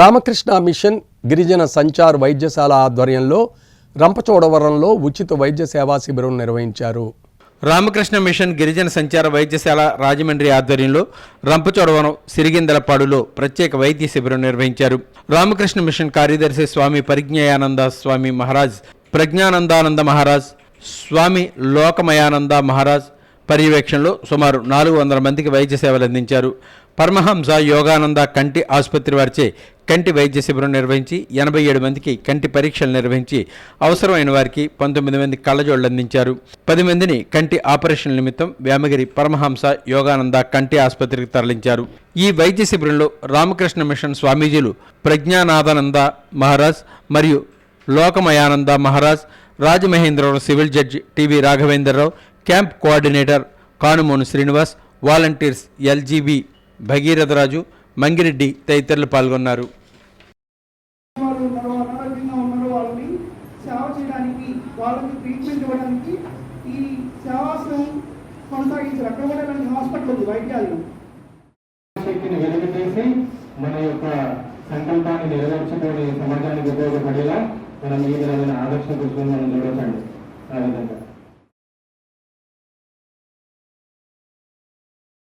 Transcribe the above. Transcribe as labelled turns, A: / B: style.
A: Ramakrishna machine గిరిజన సంచార్ వైద్యశాల ఆధ్వర్యంలో రంపచోడవరంలో ఉచిత వైద్య సేవా శిబిరం నిర్వహించారు.
B: రామకృష్ణ మిషన్ గిరిజన సంచార వైద్యశాల రాజమండ్రి ఆధ్వర్యంలో రంపచోడవరం సిరిగిందలపాడులో ప్రత్యేక వైద్య శిబిరం నిర్వహించారు. రామకృష్ణ మిషన్ కార్యదర్శి స్వామి పరిజ్ఞయానంద స్వామి మహారాజ్ ప్రజ్ఞానందానంద మహారాజ్ స్వామి లోకమయానంద మహారాజ్ పర్యవేక్షణలో సుమారు నాలుగు వందల మందికి వైద్య సేవలు అందించారు. పరమహంస యోగానంద కంటి ఆసుపత్రి వారిచే కంటి వైద్య శిబిరం నిర్వహించి ఎనభై ఏడు మందికి కంటి పరీక్షలు నిర్వహించి అవసరమైన వారికి పంతొమ్మిది మంది కళ్ళజోళ్ళు అందించారు. పది మందిని కంటి ఆపరేషన్ నిమిత్తం వ్యామగిరి పరమహంస యోగానంద కంటి ఆసుపత్రికి తరలించారు. ఈ వైద్య శిబిరంలో రామకృష్ణ మిషన్ స్వామీజీలు ప్రజ్ఞానాథానంద మహారాజ్ మరియు Lokamayananda Maharaj Rajamahendrarao civil judge TV Raghavendrarao camp coordinator Kanumonu Srinivas volunteers LGB Bhagiratharaju Mangireddy తదితరులు పాల్గొన్నారు.
C: సేవ చేయడానికి వాళ్ళకి ట్రీట్మెంట్ ఇవ్వడానికి ఈ సేవాశ్రమం కొనసాగించారు అక్కడ కూడా ఇలాంటి హాస్పిటల్ ఉంది వైద్యాలయం
D: శక్తిని వెలుగుతీసి మన యొక్క సంకల్పాన్ని నెరవేర్చుకొని సమాజానికి ఉపయోగపడేలా మనం ఈ విధమైన ఆదర్శ పురుషులను మనం చూడొచ్చండి